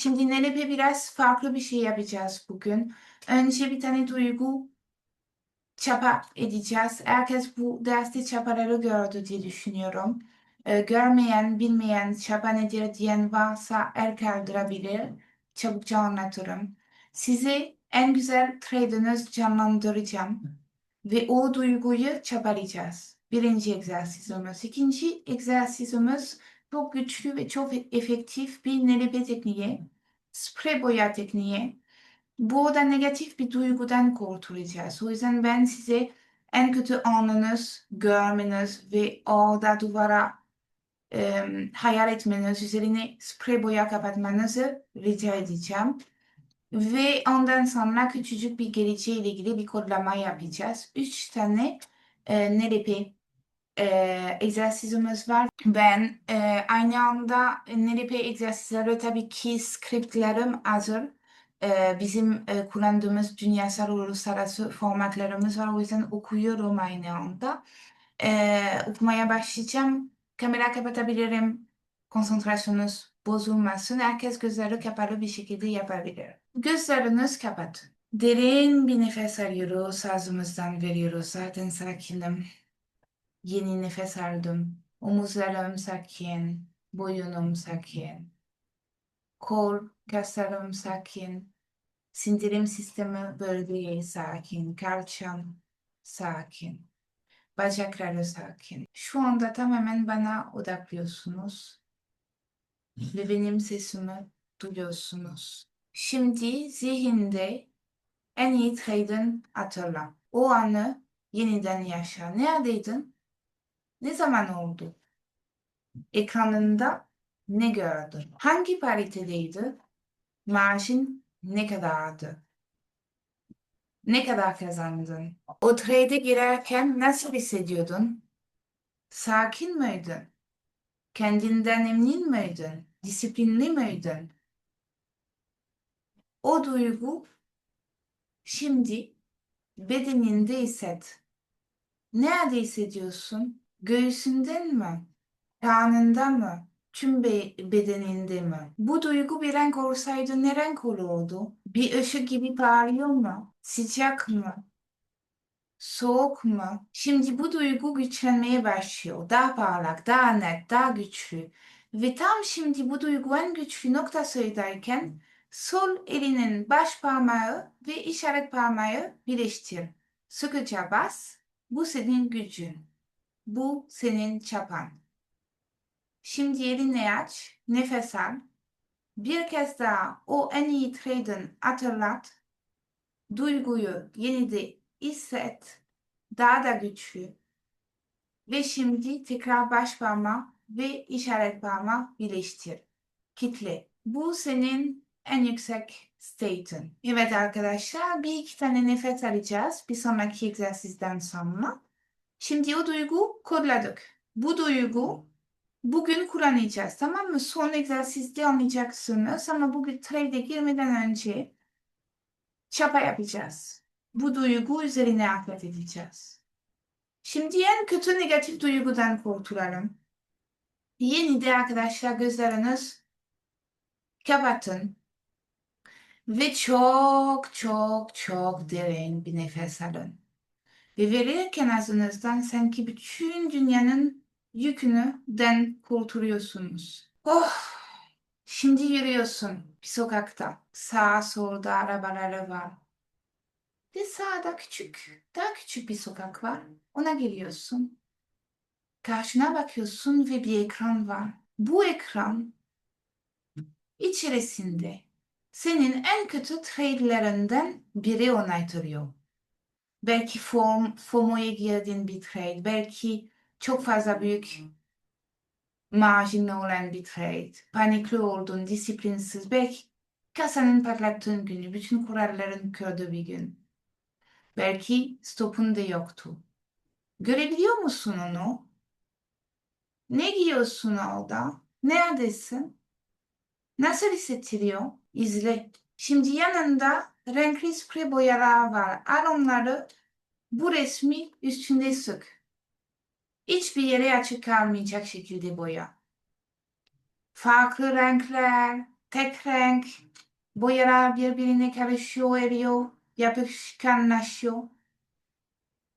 Şimdi Nelep'e biraz farklı bir şey yapacağız bugün. Önce bir tane duygu çapa edeceğiz. Herkes bu derste çapaları gördü diye düşünüyorum. Ee, görmeyen, bilmeyen çapa nedir diyen varsa el kaldırabilir. Çabukça anlatırım. Size en güzel trade'ınız canlandıracağım. Ve o duyguyu çabalayacağız. Birinci egzersizimiz. İkinci egzersizimiz çok güçlü ve çok efektif bir nelepe tekniği. Sprey boya tekniği. Burada negatif bir duygudan kurtulacağız. O yüzden ben size en kötü anınız görmeniz ve orada duvara e, hayal etmeniz, üzerine sprey boya kapatmanızı rica edeceğim. Ve ondan sonra küçücük bir geleceğe ilgili bir kodlama yapacağız. Üç tane e, NLP e, egzersizimiz var. Ben e, aynı anda NLP egzersizleri tabii ki skriptlerim hazır. E, bizim e, kullandığımız dünyasal uluslararası formatlarımız var. O yüzden okuyorum aynı anda. E, okumaya başlayacağım. Kamera kapatabilirim. Konsantrasyonunuz bozulmasın. Herkes gözleri kapalı bir şekilde yapabilir. Gözleriniz kapatın. Derin bir nefes alıyoruz. Ağzımızdan veriyoruz. Zaten sakinim. Yeni nefes aldım. Omuzlarım sakin. Boyunum sakin. Kol, kaslarım sakin. Sindirim sistemi bölgeyi sakin. Kalçam sakin. Bacakları sakin. Şu anda tamamen bana odaklıyorsunuz. Ve benim sesimi duyuyorsunuz. Şimdi zihinde en iyi trade'in hatırla. O anı yeniden yaşa. Neredeydin? Ne zaman oldu? Ekranında ne gördün? Hangi paritedeydi? Maaşın ne kadardı? Ne kadar kazandın? O trade'e girerken nasıl hissediyordun? Sakin miydin? Kendinden emin miydin? Disiplinli miydin? O duygu şimdi bedeninde hisset. Nerede hissediyorsun? Göğsünden mi? Karnında mı? Tüm be bedeninde mi? Bu duygu bir renk olsaydı ne renk olurdu? Bir ışık gibi parlıyor mu? Sıcak mı? Soğuk mu? Şimdi bu duygu güçlenmeye başlıyor. Daha parlak, daha net, daha güçlü. Ve tam şimdi bu duygu en güçlü noktasındayken sol elinin baş parmağı ve işaret parmağı birleştir. Sıkıca bas. Bu senin gücün. Bu senin çapan. Şimdi elini aç, nefes al. Bir kez daha o en iyi trade'in hatırlat. Duyguyu yeniden hisset. Daha da güçlü. Ve şimdi tekrar baş parmağı ve işaret parmağı birleştir. Kitle. Bu senin en yüksek state'in. Evet arkadaşlar bir iki tane nefes alacağız bir sonraki egzersizden sonra. Şimdi o duygu kodladık. Bu duygu bugün kullanacağız tamam mı? Son egzersizde anlayacaksınız ama bugün trade'e girmeden önce çapa yapacağız. Bu duygu üzerine aklet edeceğiz. Şimdi en kötü negatif duygudan kurtulalım. Yeni de arkadaşlar gözleriniz kapatın. Ve çok çok çok derin bir nefes alın. Ve verirken ağzınızdan sanki bütün dünyanın yükünü den kurtuluyorsunuz. Oh! Şimdi yürüyorsun bir sokakta. Sağ solda arabaları var. Ve sağda küçük, daha küçük bir sokak var. Ona giriyorsun. Karşına bakıyorsun ve bir ekran var. Bu ekran içerisinde senin en kötü trade'lerinden biri onaylıyor. Belki form, FOMO'ya girdiğin bir trade, belki çok fazla büyük marjin olan bir trade, panikli oldun, disiplinsiz, belki kasanın patlattığın günü, bütün kuralların kırdığı bir gün. Belki stopun da yoktu. Görebiliyor musun onu? Ne giyiyorsun orada? Neredesin? Nasıl hissettiriyor? İzle. Şimdi yanında renkli sprey boyalar var. Al bu resmi üstünde sık. Hiçbir yere açık kalmayacak şekilde boya. Farklı renkler, tek renk, boyalar birbirine karışıyor, eriyor, yapışkanlaşıyor.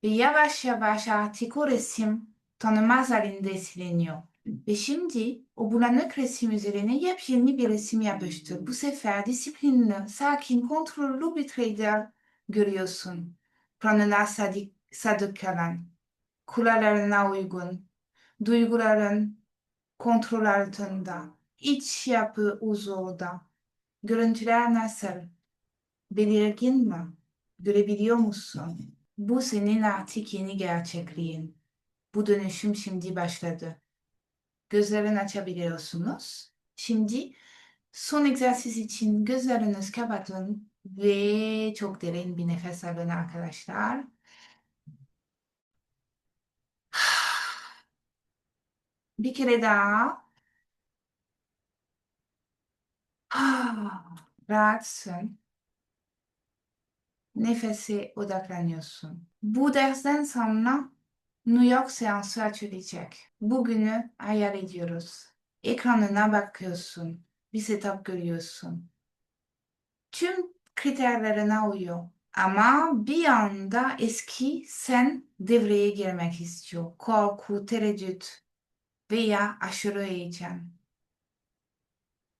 Ve yavaş yavaş artık o resim tanımaz halinde siliniyor. Ve şimdi o bulanık resim üzerine yepyeni bir resim yapıştır. Bu sefer disiplinli, sakin, kontrollü bir trader görüyorsun. Planına sadık, sadık kalan, kurallarına uygun, duyguların kontrol altında, iç yapı huzurda. Görüntüler nasıl? Belirgin mi? Görebiliyor musun? Bu senin artık yeni gerçekliğin. Bu dönüşüm şimdi başladı. Gözlerini açabiliyorsunuz. Şimdi son egzersiz için gözlerinizi kapatın ve çok derin bir nefes alın arkadaşlar. Bir kere daha. Rahatsın. Nefese odaklanıyorsun. Bu dersten sonra New York seansı açılacak. Bugünü hayal ediyoruz. Ekranına bakıyorsun. Bir setup görüyorsun. Tüm kriterlerine uyuyor. Ama bir anda eski sen devreye girmek istiyor. Korku, tereddüt veya aşırı heyecan.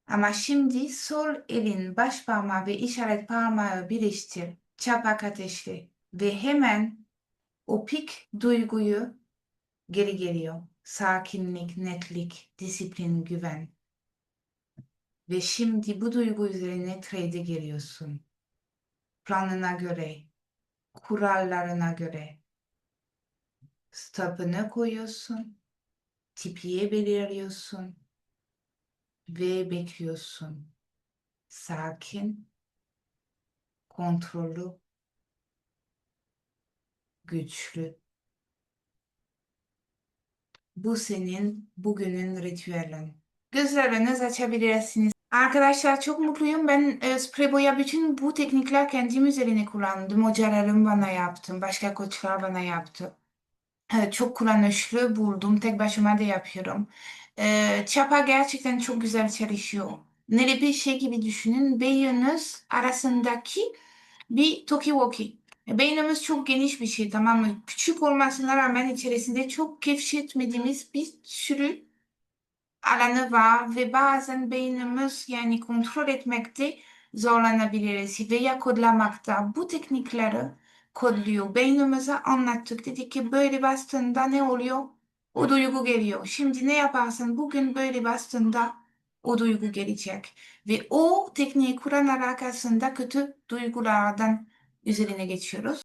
Ama şimdi sol elin baş parmağı ve işaret parmağı birleştir. Çapak ateşli ve hemen o pik duyguyu geri geliyor. Sakinlik, netlik, disiplin, güven. Ve şimdi bu duygu üzerine trade geliyorsun. Planına göre, kurallarına göre. Stopunu koyuyorsun. Tipiye belirliyorsun. Ve bekliyorsun. Sakin, kontrollü, güçlü. Bu senin bugünün ritüelin. Gözlerinizi açabilirsiniz. Arkadaşlar çok mutluyum. Ben e, sprey boya bütün bu teknikler kendim üzerine kullandım. Hocalarım bana yaptı. Başka koçlar bana yaptı. E, çok kullanışlı buldum. Tek başıma da yapıyorum. E, çapa gerçekten çok güzel çalışıyor. Nere bir şey gibi düşünün. Beyniniz arasındaki bir talkie-walkie. Beynimiz çok geniş bir şey tamam mı? Küçük olmasına rağmen içerisinde çok keşfetmediğimiz bir sürü alanı var ve bazen beynimiz yani kontrol etmekte zorlanabiliriz veya kodlamakta. Bu teknikleri kodluyor. Beynimize anlattık. Dedik ki böyle bastığında ne oluyor? O duygu geliyor. Şimdi ne yaparsın? Bugün böyle bastığında o duygu gelecek. Ve o tekniği kullanarak aslında kötü duygulardan üzerine geçiyoruz.